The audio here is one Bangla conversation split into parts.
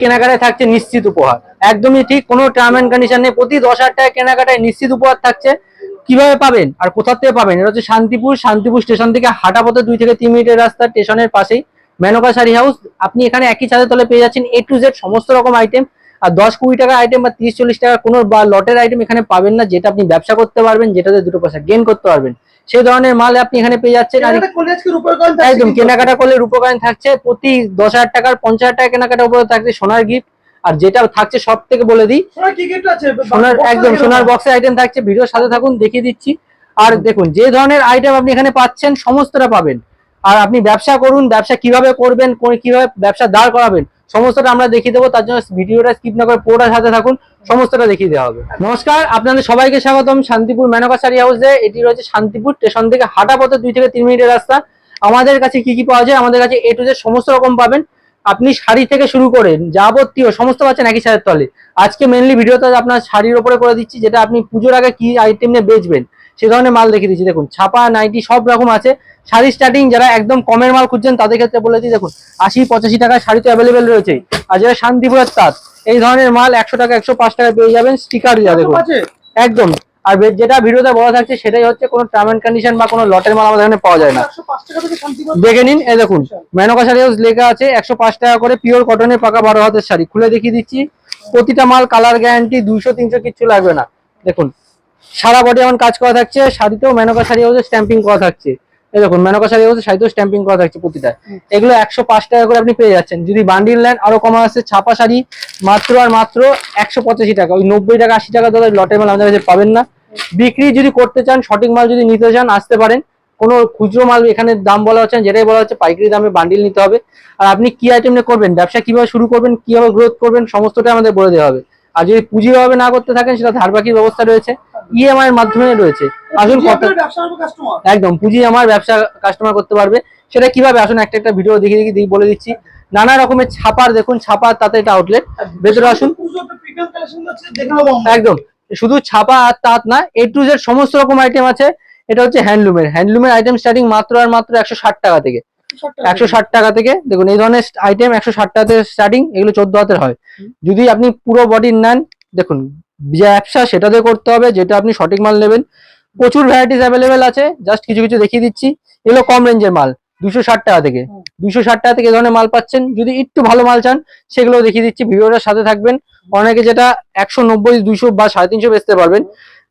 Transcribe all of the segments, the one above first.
কেনাকাটায় থাকছে নিশ্চিত উপহার। একদমই ঠিক, কোনো টার্ম অ্যান্ড কন্ডিশন নেই। প্রতি দশ হাজার টাকা কেনাকাটায় নিশ্চিত উপহার থাকছে। কীভাবে পাবেন আর কোথা থেকে পাবেন? এটা হচ্ছে শান্তিপুর শান্তিপুর স্টেশন থেকে হাঁটা পথে দুই থেকে তিন মিনিটের রাস্তা, স্টেশনের পাশেই। মেনকা শাড়ি হাউস, আপনি এখানে একই ছাদের তলে পেয়ে যাচ্ছেন এ টু জেড সমস্ত রকম আইটেম আর দশ কুড়ি টাকার আইটেম বা তিরিশ চল্লিশ টাকা কোনো বা লটের আইটেম এখানে পাবেন না যেটা আপনি ব্যবসা করতে পারবেন যেটাতে দুটো পয়সা গেন করতে পারবেন। সেই ধরনের মাল আপনি এখানে পেয়ে যাচ্ছেন। আর একদম কেনাকাটা করলে রূপকায়ন থাকছে। প্রতি দশ হাজার টাকার পঞ্চাশ হাজার টাকা কেনাকাটার উপরে থাকছে সোনার গিফট আর যেটা থাকছে সব থেকে বলে দিই সোনার একদম সোনার বক্সের আইটেম থাকছে। ভিডিওর সাথে থাকুন দেখিয়ে দিচ্ছি। আর দেখুন যে ধরনের আইটেম আপনি এখানে পাচ্ছেন সমস্তটা পাবেন। আর আপনি ব্যবসা করুন ব্যবসা কীভাবে করবেন কীভাবে ব্যবসা দাঁড় করাবেন সমস্তটা আমরা দেখিয়ে দেবো, তার জন্য ভিডিওটা স্কিপ না করে পুরোটা সাথে থাকুন, সমস্তটা দেখিয়ে দেওয়া হবে। নমস্কার, আপনাদের সবাইকে স্বাগতম শান্তিপুর মেনকা শাড়ি হাউসে এটি রয়েছে শান্তিপুর স্টেশন থেকে হাঁটা পথে দুই থেকে তিন মিনিটের রাস্তা। আমাদের কাছে কি কি পাওয়া যায়, আমাদের কাছে এ টু জেড সমস্ত রকম পাবেন। আপনি শাড়ি থেকে শুরু করে যাবতীয় সমস্ত পাচ্ছেন একই শাড়ির তলে। আজকে মেনলি ভিডিওটা আপনার শাড়ির ওপরে করে দিচ্ছি, যেটা আপনি পুজোর আগে কি আইটেম নিয়ে বেচবেন সে ধরনের মাল দেখিয়ে দিচ্ছি দেখুন ছাপা নাইটি সব রকম আছে। শাড়ি স্টার্টিং যারা একদম কমের মাল খুঁজছেন তাদের ক্ষেত্রে বলে দিই দেখুন আশি পঁচাশি টাকায় শাড়ি তো অ্যাভেলেবেল রয়েছে আর যারা শান্তিপুরের তাঁত এই ধরনের মাল একশো টাকা একশো পাঁচ টাকা পেয়ে যাবেন স্টিকার যা দেখুন। একদম আর যেটা ভিডিওতে বলা থাকছে সেটাই হচ্ছে কোনো টার্ম অ্যান্ড কন্ডিশন বা কোনো লটের মাল আমাদের এখানে পাওয়া যায় না। 105 টাকা থেকে শান্তিপুর দেখে নিন এই দেখুন মেনকা শাড়ি হাউস লেখা আছে একশো পাঁচ টাকা করে পিওর কটনের পাকা বারো হাতের শাড়ি। খুলে দেখিয়ে দিচ্ছি প্রতিটা মাল কালার গ্যারান্টি দুইশো তিনশো কিচ্ছু লাগবে না। দেখুন সারা বডি এমন কাজ করা থাকছে শাড়িতেও মেনকা শাড়ি হাউসে স্ট্যাম্পিং করা থাকছে। এই দেখুন মেনকা শাড়ি হাউসে শাড়িতেও স্ট্যাম্পিং করা থাকছে প্রতিটা। এগুলো একশো পাঁচ টাকা করে আপনি পেয়ে যাচ্ছেন। যদি বান্ডিল নেন আরও কমা আছে ছাপা শাড়ি মাত্র আর মাত্র একশো পঁচাশি টাকা। ওই নব্বই টাকা আশি টাকা দাদা লটের মাল আমাদের কাছে পাবেন না। বিক্রি যদি করতে চান সঠিক মাল যদি নিতে চান আসতে পারেন। কোনো খুচরো মাল এখানে দাম বলা হচ্ছে যেটাই বলা হচ্ছে পাইকারি দামে বান্ডিল নিতে হবে। আর আপনি কি আইটেম করবেন? ব্যবসা কীভাবে শুরু করবেন কীভাবে গ্রোথ করবেন সমস্তটা আমাদের বলে দেওয়া হবে। আর যদি পুঁজিভাবে না করতে থাকেন সেটা ধার বাকির ব্যবস্থা রয়েছে। ইএমআই এর মাধ্যমে রয়েছে। আসুন কত করবে কাস্টমার একদম পুঁজি আমার ব্যবসা কাস্টমার করতে পারবে। সেটা কীভাবে? আসুন একটা একটা ভিডিও দেখে দেখে বলে দিচ্ছি। নানা রকমের ছাপার দেখুন ছাপার তাতে একটা আউটলেট ভেতরে আসুন। একদম শুধু ছাপা আর তাঁত না এ টু জেড সমস্ত রকম আইটেম আছে। এটা হচ্ছে হ্যান্ডলুমের হ্যান্ডলুমের আইটেম স্টার্টিং মাত্র আর মাত্র একশো ষাট টাকা থেকে। 160 টাকা। একশো ষাট টাকা থেকে দেখুন এই ধরনের আইটেম একশো ষাট টাকা থেকে স্টার্টিং এগুলো চোদ্দ হাতের হয়। যদি আপনি পুরো বডির নেন দেখুন ব্যবসা সেটাতে করতে হবে যেটা আপনি সঠিক মাল নেবেন। প্রচুর ভ্যারাইটিস অ্যাভেলেবেল আছে জাস্ট কিছু কিছু দেখিয়ে দিচ্ছি। এগুলো কম রেঞ্জের মাল দুশো ষাট টাকা থেকে। দুশো ষাট টাকা থেকে এই ধরনের মাল পাচ্ছেন। যদি একটু ভালো মাল চান সেগুলো দেখিয়ে দিচ্ছি ভিডিওটার সাথে থাকবেন। অনেকে যেটা একশো নব্বই দুশো বা সাড়ে তিনশো বেচতে পারবেন।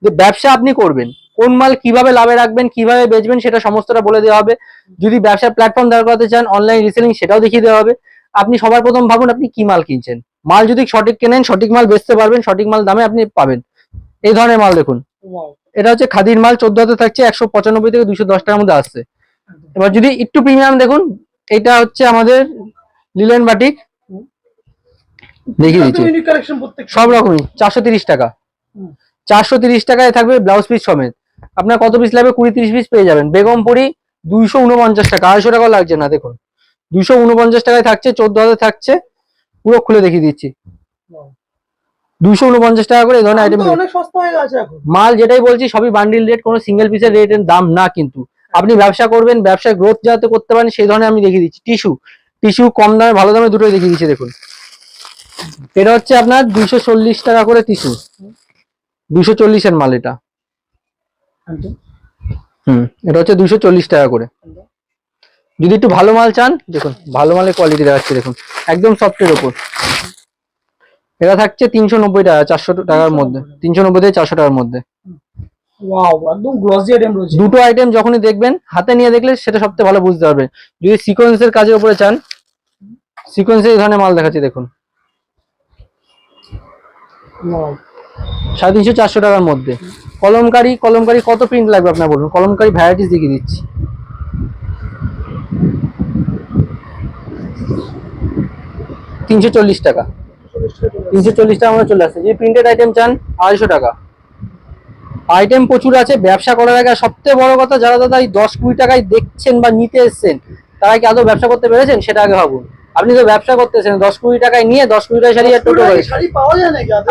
যে ব্যবসা আপনি করবেন কোন মাল কীভাবে লাভে রাখবেন কীভাবে বেচবেন সেটা সমস্তটা বলে দেওয়া হবে। যদি ব্যবসার প্ল্যাটফর্ম দাঁড় করাতে চান অনলাইন রিসেলিং সেটাও দেখিয়ে দেওয়া হবে। আপনি সবার প্রথম ভাবুন আপনি কি মাল কিনছেন। মাল যদি সঠিক কেনেন সঠিক মাল বেচতে পারবেন সঠিক মাল দামে আপনি পাবেন। এই ধরনের মাল দেখুন। এটা হচ্ছে খাদির মাল চোদ্দ হাতে থাকছে একশো পঁচানব্বই থেকে দুশো দশ টাকার মধ্যে আসছে। এবার যদি একটু প্রিমিয়াম দেখুন এটা হচ্ছে আমাদের লিলেন বাটিক দেখিয়ে দিচ্ছি। সব রকমই চারশো তিরিশ টাকা। চারশো তিরিশ টাকায় থাকবে ব্লাউজ পিস সমেত। আপনার কত পিস লাগবে? কুড়ি তিরিশ পিস পেয়ে যাবেন। বেগমপুরি দুইশো উনপঞ্চাশ টাকা। আড়াইশো টাকা লাগছে না দেখুন। দুইশো উনপঞ্চাশ টাকায় থাকছে চোদ্দ হাজার থাকছে। পুরো খুলে দেখিয়ে দিচ্ছি. দুইশো উনপঞ্চাশ টাকা করে এই ধরনের আইটেম অনেক সস্তা হয়ে গেছে এখন। মাল যেটাই বলছি সবই বান্ডিল রেট কোনো সিঙ্গেল পিসের রেটের দাম না কিন্তু। আপনি ব্যবসা করবেন ব্যবসায় গ্রোথ যাতে করতে পারেন সেই ধরনের আমি দেখিয়ে দিচ্ছি। টিস্যু টিস্যু কম দামে ভালো দামে দুটোই দেখিয়ে দিচ্ছি দেখুন। এটা হচ্ছে আপনার দুইশো চল্লিশ টাকা করে টিস্যু দুইশো চল্লিশের মাল এটা। হুম। এটা হচ্ছে দুইশো চল্লিশ টাকা করে। যদি একটু ভালো মাল চান দেখুন ভালো মালের কোয়ালিটি দেখাচ্ছে দেখুন একদম সফটের ওপর এটা থাকছে তিনশো নব্বই টাকা চারশো টাকার মধ্যে। তিনশো নব্বই থেকে চারশো টাকার মধ্যে। দুটো আইটেম যখনই দেখবেন হাতে নিয়ে দেখলে সেটা সবথেকে ভালো বুঝতে পারবে যদি সিকোয়েন্সের কাজের উপরে চান সিকোয়েন্সে এই ধরনের মাল দেখাচ্ছি দেখুন। সাড়ে তিনশো চারশো টাকার মধ্যে। কলমকারি কলমকারি কত প্রিন্ট লাগবে আপনার বলুন? কলমকারি ভ্যারাইটিস দেখিয়ে দিচ্ছি। তিনশো চল্লিশ টাকা। তিনশো চল্লিশ টাকা আমরা চলে আসছে। যদি প্রিন্টেড আইটেম চান, আড়াইশো টাকা। আইটেম প্রচুর আছে, ব্যবসা করার আগে সবথেকে বড় কথা, যারা দাদা এই দশ কুড়ি টাকায় দেখছেন বা নিতে এসছেন, তারা কি আদৌ ব্যবসা করতে পেরেছেন? সেটা আগে ভাবুন। আপনি তো ব্যবসা করতেছেন দশ কুড়ি টাকায় নিয়ে দশ কুড়ি টাকা শাড়ি আর টোটো যায়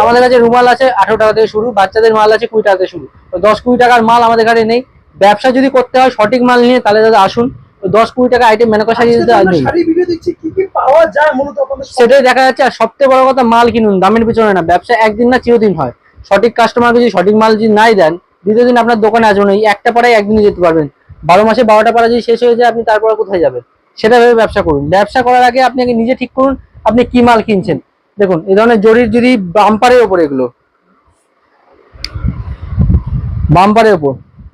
আমাদের কাছে রুমাল আছে আঠারো টাকা থেকে শুরু বাচ্চাদের মাল আছে কুড়ি টাকা থেকে শুরু। তো দশ কুড়ি টাকার মাল আমাদের কাছে নেই। ব্যবসা যদি করতে হয় সঠিক মাল নিয়ে তাহলে দাদা আসুন। দশ কুড়ি টাকা আইটেম মেনকা দিতে শাড়ি ভিডিও দেখছি কি কি পাওয়া যায় মূলত আপনাদের সেটাই দেখা যাচ্ছে আর সবচেয়ে বড় কথা মাল কিনুন দামের পিছনে না। ব্যবসা একদিন না চিরদিন হয়। সঠিক কাস্টমারকে যদি সঠিক মাল যদি নাই দেন দ্বিতীয় দিন আপনার দোকানে আসবেন এই একটা পাড়ায় একদিনই যেতে পারবেন। বারো মাসে বারোটা পাড়া যদি শেষ হয়ে যায় আপনি তারপরে কোথায় যাবেন? সেটা ভেবে ব্যবসা করুন। ব্যবসা করার আগে আপনি আগে নিজে ঠিক করুন, আপনি কি মাল কিনছেন। দেখুন, এই ধরনের জরির যদি বাম্পারের ওপর এগুলো, বাম্পারের ওপর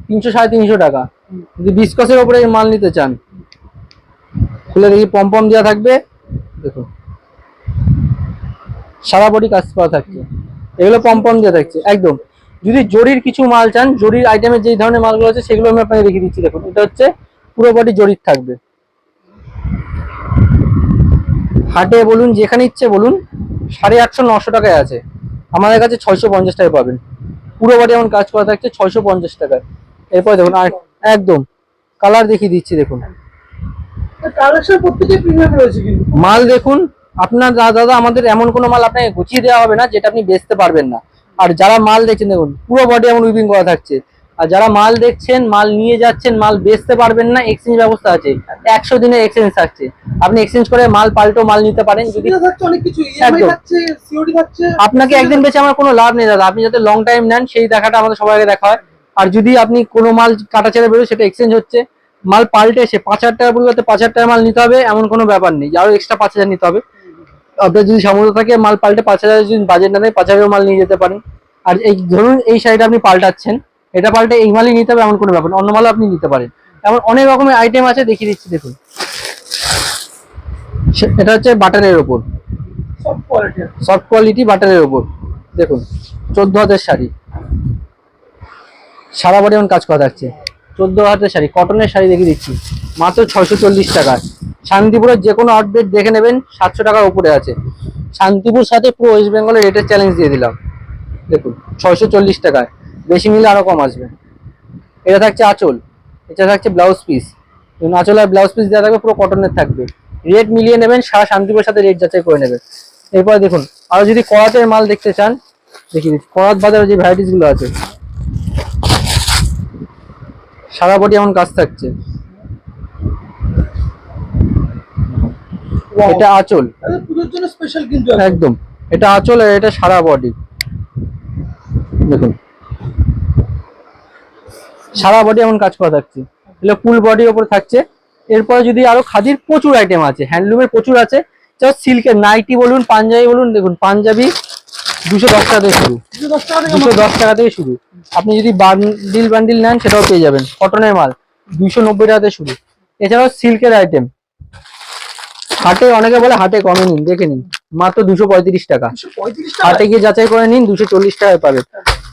তিনশো সাড়ে তিনশো টাকা। যদি বিস্কসের ওপরে মাল নিতে চান, খুলে দেখি পম্পম দেওয়া থাকবে। দেখুন সারা বডি কাজ করা থাকছে। এগুলো পম্পম দেওয়া থাকছে, একদম। যদি জরির কিছু মাল চান, জরির আইটেমের যে ধরনের মালগুলো আছে, সেগুলো আমি আপনাকে দেখিয়ে দিচ্ছি। দেখুন, এটা হচ্ছে পুরো বডি জরির থাকবে। হাটে বলুন যেখানে ইচ্ছে বলুন সাড়ে আটশো নশো টাকায় আছে। আমাদের কাছে ছয়শো পঞ্চাশ টাকায় পাবেন। পুরো বডি এমন কাজ করা থাকছে ছয়শো পঞ্চাশ টাকায়। এরপরে দেখুন আর একদম কালার দেখিয়ে দিচ্ছি দেখুন। মাল দেখুন আপনার দাদা আমাদের এমন কোনো মাল আপনাকে গুছিয়ে দেওয়া হবে না যেটা আপনি বেচতে পারবেন না। আর যারা মাল দেখছেন দেখুন পুরো বডি এমন উইপিং করা থাকছে। আর যারা মাল দেখছেন মাল নিয়ে যাচ্ছেন মাল বেচতে পারবেন না এক্সচেঞ্জ ব্যবস্থা আছে। একশো দিনের এক্সচেঞ্জ থাকছে। আপনি এক্সচেঞ্জ করে মাল পাল্টো মাল নিতে পারেন। যদি আপনাকে একদিন বেচে আমার কোনো লাভ নেই দাদা। আপনি যাতে লং টাইম নেন সেই দেখাটা আমাদের আগে দেখা হয়। আর যদি আপনি কোনো মাল কাটা ছেড়ে বেরোয় সেটা এক্সচেঞ্জ হচ্ছে। মাল পাল্টে এসে পাঁচ হাজার টাকার পরিবর্তে পাঁচ হাজার টাকা মাল নিতে হবে এমন কোনো ব্যাপার নেই। আরও এক্সট্রা পাঁচ হাজার নিতে হবে। আপনার যদি সামর্থ্য থাকে মাল পাল্টে পাঁচ হাজার যদি বাজেট না দেয় পাঁচ হাজার মাল নিয়ে যেতে পারেন। আর এই ধরুন এই শাড়িটা আপনি পাল্টাচ্ছেন। এটা পাল্টে এই মালই নিতে হবে এমন কোনো ব্যাপার অন্য মালও আপনি নিতে পারেন। এমন অনেক রকমের আইটেম আছে দেখিয়ে দিচ্ছি দেখুন। এটা হচ্ছে বাটারের ওপর। সফট কোয়ালিটি বাটারের ওপর। দেখুন চোদ্দ হাতের শাড়ি। সারা বডি এমন কাজ করা থাকছে। চোদ্দ হাতের শাড়ি কটনের শাড়ি দেখিয়ে দিচ্ছি। মাত্র ছয়শো চল্লিশ টাকায়। শান্তিপুরের যে কোনো আপডেট দেখে নেবেন সাতশো টাকার উপরে আছে। শান্তিপুর সাথে পুরো ওয়েস্ট বেঙ্গলের রেটের চ্যালেঞ্জ দিয়ে দিলাম। দেখুন ছয়শো চল্লিশ টাকায়। বেশি মিলে আরও কম আসবে। এটা থাকছে আঁচল। এটা থাকছে ব্লাউজ পিস আঁচল আর ব্লাউজ পিস দেওয়া থাকবে পুরো কটনের থাকবে। রেট মিলিয়ে নেবেন সারা শান্তিপুরের সাথে রেট যাচাই করে নেবেন। এরপর দেখুন আরও যদি করাতের মাল দেখতে চান দেখি করাত বাজারে যে ভ্যারাইটিসগুলো আছে। সারা বডি এমন কাজ থাকছে। এটা আঁচল। আরে পুজোর জন্য স্পেশাল কিন্তু একদম। এটা আঁচল আর এটা সারা বডি। দেখুন। সারা বডি এমন কাজ করা থাকছে। এগুলো ফুল বডির ওপর থাকছে। এরপরে যদি আরও খাদির প্রচুর আইটেম আছে হ্যান্ডলুমের প্রচুর আছে জাস্ট সিল্কের নাইটি বলুন পাঞ্জাবি বলুন দেখুন পাঞ্জাবি দুশো দশ টাকা থেকে শুরু। দুশো দশ টাকা থেকে শুরু। আপনি যদি বান্ডিল বান্ডিল নেন সেটাও পেয়ে যাবেন। কটনের মাল দুশো নব্বই টাকা থেকে শুরু। এছাড়াও সিল্কের আইটেম হাটে অনেকে বলে হাটে কমে নিন দেখে নিন। মাত্র দুশো পঁয়ত্রিশ টাকা। হাটে গিয়ে যাচাই করে নিন দুশো চল্লিশ টাকায় পাবেন।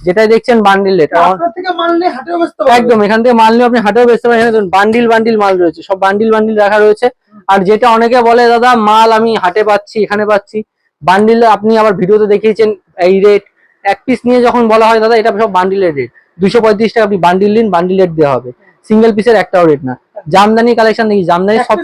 যেটাই দেখছেন বান্ডিল রেট একদম এখান থেকে মাল নিয়ে আপনি হাটেও বেচতে পারেন এখানে বান্ডিল বান্ডিল মাল রয়েছে সব বান্ডিল বান্ডিল রাখা রয়েছে। আর যেটা অনেকে বলে দাদা মাল আমি হাটে পাচ্ছি এখানে পাচ্ছি। বান্ডিল আপনি আবার ভিডিওতে দেখিয়েছেন এই রেট এক পিস নিয়ে যখন বলা হয় দাদা এটা সব বান্ডিলের রেট দুশো পঁয়ত্রিশ টাকা আপনি বান্ডিল নিন বান্ডিল রেট দেওয়া হবে। সিঙ্গেল পিসের একটাও রেট না। জামদানি কালেকশন দেখি জামদানি সব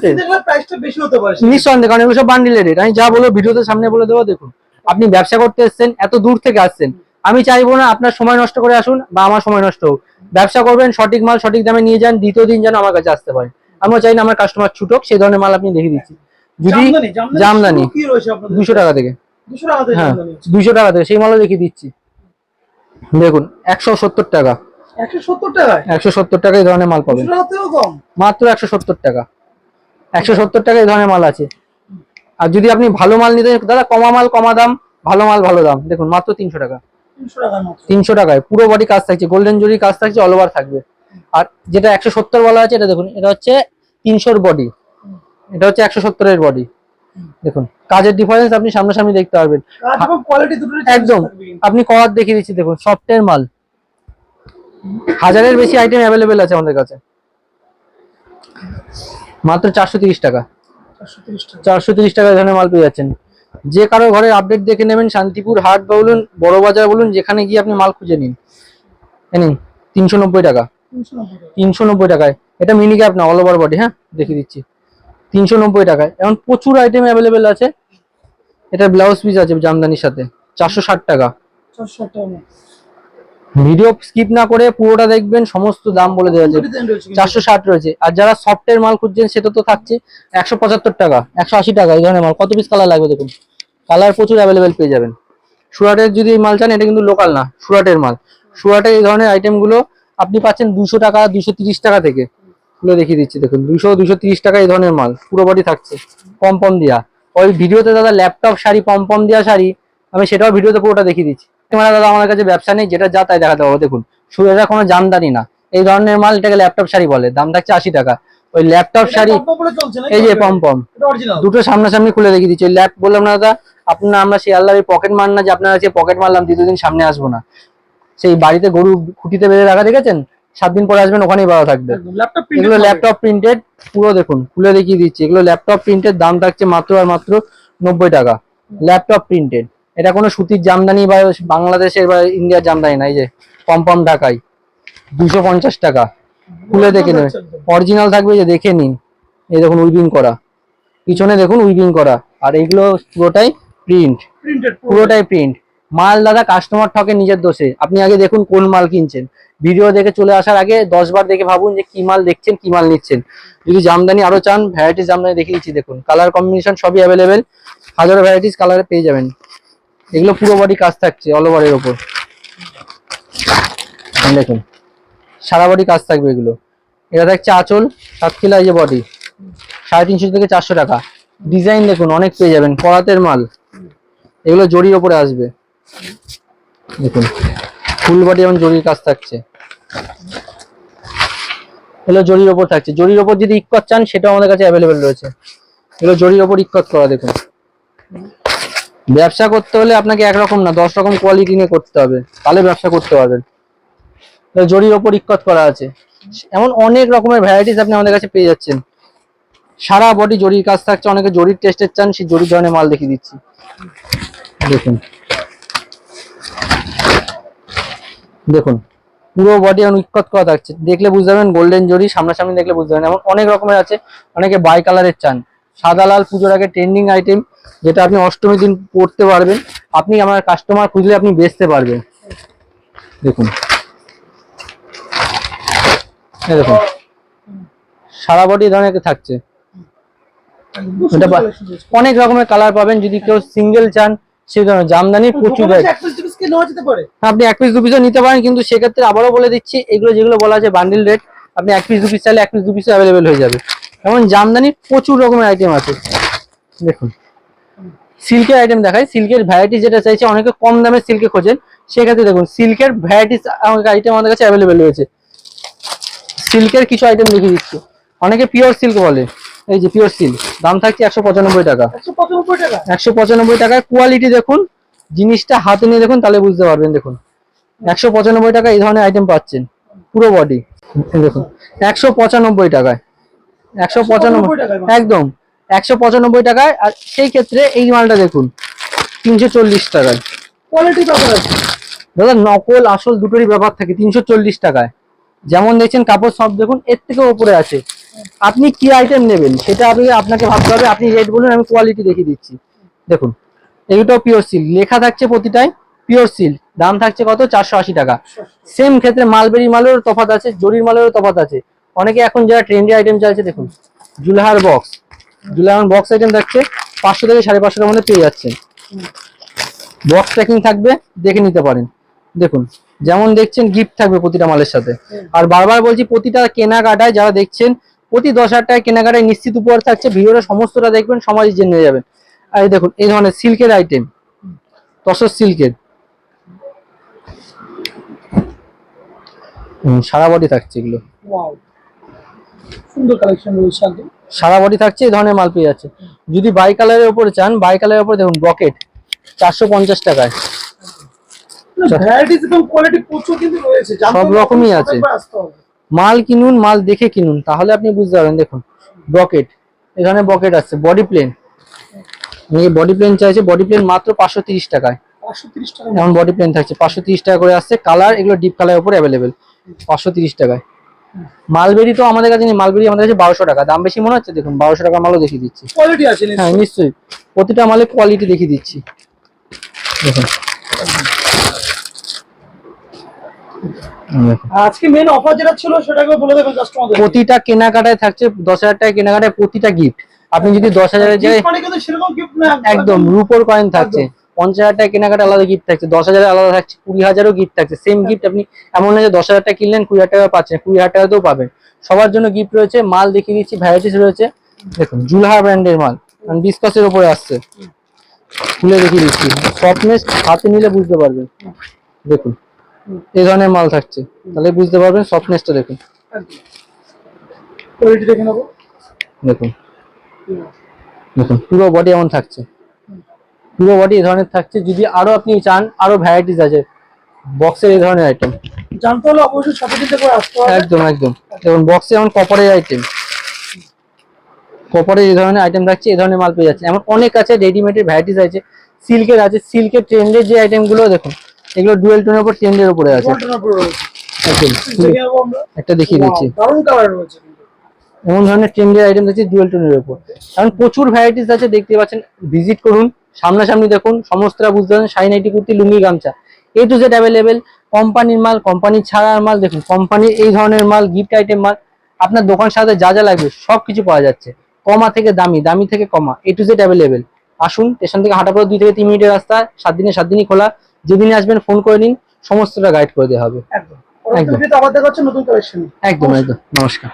নিঃসন্দেহে কারণ এগুলো সব বান্ডিলের রেট আমি যা বলব ভিডিওতে সামনে বলে দেবো দেখুন। আপনি ব্যবসা করতে এসেছেন এত দূর থেকে আসছেন। আমি চাইব না আপনার সময় নষ্ট করে আসুন বা আমার সময় নষ্ট হোক। ব্যবসা করবেন সঠিক মাল সঠিক দামে নিয়ে যান দ্বিতীয় দিন যেন আমার কাছে আসতে পারে আমিও চাই না আমার কাস্টমার ছুটক সেই ধরনের মাল আপনি দেখিয়ে দিচ্ছি। যদি জামদানি দুশো টাকা থেকে। হ্যাঁ দুশো টাকা থেকে সেই মালও দেখিয়ে দিচ্ছি। দেখুন একশো সত্তর টাকা। একশো সত্তর টাকা এই ধরনের মাল পাবেন। মাত্র একশো সত্তর টাকা। একশো সত্তর টাকা এই ধরনের মাল আছে। আর যদি আপনি ভালো মাল নিতে দাদা কমা মাল কমা দাম ভালো মাল ভালো দাম। দেখুন মাত্র তিনশো টাকা। তিনশো টাকায়। পুরো বডি কাজ থাকছে গোল্ডেন জরি কাজ থাকছে অল ওভার থাকবে। আর যেটা একশো সত্তর বলা আছে এটা দেখুন এটা হচ্ছে তিনশোর বডি এটা হচ্ছে একশো সত্তরের বডি দেখুন কাজের ডিফারেন্স আপনি সামনাসামনি দেখতে পারবেন। একদম। আপনি করার দেখিয়ে দিচ্ছি দেখুন সফটের মাল। হাজারের বেশি আইটেম অ্যাভেলেবেল আছে আমাদের কাছে। মাত্র চারশো তিরিশ টাকা। চারশো তিরিশ টাকা। ধরনের মাল পেয়ে যাচ্ছেন। যে কারও ঘরের আপডেট দেখে নেবেন শান্তিপুর হাট বলুন বড় বাজার বলুন যেখানে গিয়ে আপনি মাল খুঁজে নিন। তিনশো নব্বই টাকা। তিনশো নব্বই টাকা টাকায়। এটা মিনি ক্যাপ না অল ওভার বডি হ্যাঁ? দেখিয়ে দিচ্ছি। তিনশো নব্বই টাকায়। এখন প্রচুর আইটেম অ্যাভেলেবেল আছে। এটা ব্লাউজ পিস আছে জামদানির সাথে। চারশো ষাট টাকা। ভিডিও স্কিপ না করে পুরোটা দেখবেন সমস্ত দাম বলে দেওয়া আছে। চারশো ষাট রয়েছে। আর যারা সফটের মাল খুঁজছেন সেটা তো থাকছে। একশো পঁচাত্তর টাকা একশো আশি টাকা এই ধরনের মাল। কত পিস কালার লাগবে দেখুন? কালার প্রচুর অ্যাভেলেবেল পেয়ে যাবেন। সুরাটের যদি মাল চান এটা কিন্তু লোকাল না সুরাটের মাল। সুরাটের এই ধরনের আইটেমগুলো আপনি পাচ্ছেন দুশো টাকা দুশো তিরিশ টাকা থেকে। খুলে দেখিয়ে দিচ্ছি দেখুন দুশো দুশো তিরিশ টাকা এই ধরনের মাল পুরো বডি থাকছে পম পম দিয়া। ওই ভিডিওতে দাদা ল্যাপটপ শাড়ি পম পম দিয়া শাড়ি আমি সেটাও ভিডিওতে পুরোটা দেখিয়ে দিচ্ছি। মানে দাদা আমার কাছে ব্যবসা নেই যেটা যা তাই দেখাতে পারব দেখুন এটা কোনো জামদানি না। এই ধরনের মাল এটাকে ল্যাপটপ শাড়ি বলে দাম থাকছে আশি টাকা। ওই ল্যাপটপ শাড়ি এই যে পম পম দুটো সামনাসামনি খুলে দেখিয়ে দিচ্ছি। ল্যাপ বললাম না দাদা আপনার আমরা সেই আল্লাহর পকেট মার না যে আপনারা যে পকেট মারলাম দ্বিতীয় দিন সামনে আসব না। সেই বাড়িতে গরু খুঁটিতে বেঁধে রাখা দেখেছেন? সাত দিন পরে আসবেন ওখানেই বাধা থাকবে। এগুলো ল্যাপটপ প্রিন্টেড পুরো দেখুন খুলে দেখিয়ে দিচ্ছি। এগুলো ল্যাপটপ প্রিন্টেড দাম থাকছে মাত্র আর মাত্র নব্বই টাকা। ল্যাপটপ প্রিন্টেড এটা কোনো সুতির জামদানি বা বাংলাদেশের বা ইন্ডিয়ার জামদানি না এই যে পম্পম ঢাকায় দুশো পঞ্চাশ টাকা। খুলে দেখে নেবে অরিজিনাল থাকবে যে দেখে নিন। এই দেখুন উইভিং করা। পিছনে দেখুন উইভিং করা। আর এগুলো পুরোটাই প্রিন্ট পুরোটাই প্রিন্ট মাল দাদা কাস্টমার ঠকে নিজের দোষে। আপনি আগে দেখুন কোন মাল কিনছেন। ভিডিও দেখে চলে আসার আগে দশ বার দেখে ভাবুন যে কি মাল দেখছেন কি মাল নিচ্ছেন। যদি জামদানি আরও চান ভ্যারাইটিস জামদানি দেখিয়ে দিচ্ছি দেখুন। কালার কম্বিনেশন সবই অ্যাভেলেবেল হাজারো ভ্যারাইটিস কালারে পেয়ে যাবেন। এগুলো পুরো বডি কাজ থাকছে অল ওভারের ওপর দেখুন সারা বডি কাজ থাকবে এগুলো। এটা থাকছে আঁচল সাতকিলা এই যে বডি সাড়ে তিনশো থেকে চারশো টাকা। ডিজাইন দেখুন অনেক পেয়ে যাবেন করাতের মাল। এগুলো জরির ওপরে আসবে। দেখুন, ফুল বডি এবং জরির কাজ থাকছে। এগুলো জরির ওপর থাকছে। জরির ওপর যদি ইক্কত চান, সেটাও আমাদের কাছে অ্যাভেলেবেল রয়েছে। এগুলো জরির ওপর ইক্কত করা, দেখুন। ব্যবসা করতে হলে আপনাকে একরকম না দশ রকম কোয়ালিটি নিয়ে করতে হবে। তাহলে ব্যবসা করতে পারবেন। জরির ওপর ইক্কত করা আছে। এমন অনেক রকমের ভ্যারাইটিস আপনি আমাদের কাছে পেয়ে যাচ্ছেন। সারা বডি জরির কাজ থাকছে, অনেকে জরির টেস্টের চান, সেই জরির ধরনের মাল দেখিয়ে দিচ্ছি। দেখুন। দেখুন, পুরো বডি এখন ইক্কত করা থাকছে। দেখলে বুঝতে পারবেন গোল্ডেন জরি, সামনাসামনি দেখলে বুঝতে পারবেন। এমন অনেক রকমের আছে, অনেকে বাই কালারের চান। সাদা, লাল পুজোর আগে ট্রেন্ডিং আইটেম যেটা আপনি অষ্টমীর দিন পড়তে পারবেন। আপনি আমার কাস্টমার খুঁজলে আপনি বেচতে পারবেন। দেখুন। দেখুন। সারা বডি ধরনের থাকছে। অনেক রকমের কালার পাবেন। যদি কেউ সিঙ্গেল চান সেই ধরনের জামদানি প্রচুর পিস পারে? আপনি এক পিস দু পিসও নিতে পারেন কিন্তু সেক্ষেত্রে আবারও বলে দিচ্ছি এগুলো যেগুলো বলা আছে বান্ডিল রেট আপনি এক পিস দু পিস চাইলে এক পিস দু পিসও অ্যাভেলেবেল হয়ে যাবে। এমন জামদানির প্রচুর রকমের আইটেম আছে। দেখুন সিল্কের আইটেম দেখায় সিল্কের ভ্যারাইটি যেটা চাইছে অনেকে কম দামে সিল্কে খোঁজেন। সেক্ষেত্রে দেখুন সিল্কের ভ্যারাইটিস আইটেম আমাদের কাছে অ্যাভেলেবেল রয়েছে। সিল্কের কিছু আইটেম দেখিয়ে দিচ্ছি। অনেকে পিওর সিল্ক বলে। এই যে পিওর সিল দাম থাকছে একশো পঁচানব্বই টাকা। একশো পঁচানব্বই টাকা টাকায় কোয়ালিটি দেখুন জিনিসটা হাতে নিয়ে দেখুন তাহলে বুঝতে পারবেন দেখুন। একশো পঁচানব্বই টাকা এই ধরনের আইটেম পাচ্ছেন পুরো বডি দেখুন একশো পঁচানব্বই টাকায়। একশো পঁচানব্বই 195 টাকায়। মাল। একদম একশো পঁচানব্বই টাকায় আর সেই ক্ষেত্রে এই মালটা দেখুন তিনশো চল্লিশ টাকায়। কোয়ালিটি আছে দাদা নকল আসল দুটোরই ব্যাপার থাকে তিনশো চল্লিশ টাকায়। যেমন দেখছেন কাপড় সব দেখুন এর থেকে উপরে আছে। আপনি কি আইটেম নেবেন সেটা আপনি, আপনাকে ভাবতে হবে। আপনি রেট বলুন, আমি কোয়ালিটি দেখিয়ে দিচ্ছি। দেখুন এইটাও পিওর সিল্ক লেখা থাকছে প্রতিটাই পিওর সিল্ক দাম থাকছে কত? চারশো আশি টাকা। সেম ক্ষেত্রে মালবেরি মালেরও তফাত আছে, জরির মালেরও তফাত আছে। অনেকে এখন যারা ট্রেন্ডি আইটেম চাইছে, দেখুন, জুলাহার বক্স জুলাহার বক্স আইটেম থাকছে পাঁচশো থেকে সাড়ে পাঁচশোটার মধ্যে পেয়ে যাচ্ছেন। বক্স প্যাকিং থাকবে, দেখে নিতে পারেন। দেখুন, যেমন দেখছেন গিফট থাকবে প্রতিটা মালের সাথে। আর বারবার বলছি, প্রতিটা কেনাকাটায় যারা দেখছেন প্রতি দশ হাজার টাকা কেনাকাটায় নিশ্চিত উপহার থাকছে। ভিডিওটা সমস্তটা দেখবেন সমাজে জেনে যাবেন। আর এই দেখুন এই ধরনের সিল্কের আইটেম তসর সিল্কের। সারা বডি থাকছে এগুলো। সুন্দর কালেকশন রয়েছে সারা বডি থাকছে এই ধরনের মাল পেয়ে যাচ্ছে। যদি বাই কালারের উপরে চান বাই কালারের উপরে দেখুন বকেট চারশো পঞ্চাশ টাকায়। সব রকমই আছে। মাল কিনুন মাল দেখে কিনুন তাহলে আপনি বুঝতে পারবেন। দেখুন বকেট এখানে বকেট আছে বডি প্লেন। বডি প্লেন চাইছে বডি প্লেন মাত্র পাঁচশো তিরিশ টাকায়। 530 টাকা এখন বডি প্লেন থাকছে পাঁচশো তিরিশ টাকা করে আসছে। কালার এগুলো ডিপ কালারের উপর অ্যাভেলেবেল পাঁচশো তিরিশ টাকায়। মালবেরি তো আমাদের কাছে নেই মালবেরি আমাদের কাছে বারোশো টাকা। দাম বেশি মনে হচ্ছে? দেখুন বারোশো টাকা মালও দেখিয়ে দিচ্ছি। কোয়ালিটি হ্যাঁ নিশ্চয়ই। প্রতিটা মালে কোয়ালিটি দেখিয়ে দিচ্ছি। দেখুন দেখুন। আজকে মেন অফার যেটা ছিল সেটাকে বলে দেবেন কাস্টমারদের প্রতিটা কেনাকাটায় থাকছে দশ হাজার টাকা কেনাকাটায় প্রতিটা গিফট আপনি যদি দশ হাজারের জায়গায় মানে না একদম। রুপোর কয়েন থাকছে। পঞ্চাশ হাজার টাকা কেনাকাটা আলাদা গিফট থাকছে দশ হাজারের আলাদা থাকছে কুড়ি হাজারও গিফট থাকছে। সেম গিফট আপনি এমন না যে দশ হাজার টাকা কিনলেন কুড়ি হাজার টাকা পাচ্ছেন কুড়ি হাজার টাকাতেও পাবেন। সবার জন্য গিফট রয়েছে মাল দেখিয়ে দিচ্ছি ভ্যারাইটিস রয়েছে। দেখুন জুলহা ব্র্যান্ডের মাল ডিসকাসের উপরে আসছে। খুলে দেখিয়ে দিচ্ছি। সফটনেস হাতে নিলে বুঝতে পারবেন। দেখুন। এই ধরনের মাল থাকছে। তাহলে বুঝতে পারবেন সফটনেসটা দেখুন। কোয়ালিটি দেখে নেব? দেখুন। দেখুন পুরো বডি এমন থাকছে। পুরো বডি এই ধরনের থাকছে। যদি আরও আপনি চান আরও ভ্যারাইটিস আছে। বক্সের এই ধরনের আইটেম জানতে হলে অবশ্যই সাথে দিতে করে আসতে হবে। একদম একদম। দেখুন বক্সে এমন কপারের আইটেম কপারের এই ধরনের আইটেম থাকছে এই ধরনের মাল পেয়ে যাচ্ছে। এমন অনেক আছে রেডিমেডের ভ্যারাইটিস আছে। সিল্কের আছে। সিল্কের ট্রেন্ডের যে আইটেমগুলো দেখুন। এগুলো ডুয়েল টোনের উপর ট্রেন্ডের উপরে আছে। আমরা। একটা দেখিয়ে দিচ্ছি। এমন ধরনের ট্রেন্ডের আইটেম আছে ডুয়েল টোনের উপর। কারণ প্রচুর ভ্যারাইটিস আছে দেখতে পাচ্ছেন ভিজিট করুন সামনাসামনি দেখুন সমস্তটা বুঝতে পারছেন শাড়ি নাইটি কুর্তি লুঙ্গি গামছা। এ টু জেড অ্যাভেলেবেল কোম্পানির মাল কোম্পানির ছাড়ার মাল দেখুন কোম্পানির এই ধরনের মাল গিফট আইটেম মাল আপনার দোকান সাথে যা যা লাগবে সব কিছু পাওয়া যাচ্ছে। কমা থেকে দামি দামি থেকে কমা এ টু জেড অ্যাভেলেবেল আসুন স্টেশন থেকে হাঁটা পথ দুই থেকে তিন মিনিটের রাস্তা সাত দিনে সাত দিনই খোলা। যেদিনে আসবেন ফোন করে নিন সমস্তটা গাইড করে দেওয়া হবে। একদম। একদম। ভিডিওতে আবার দেখা হচ্ছে নতুন কালেকশন একদম একদম। নমস্কার।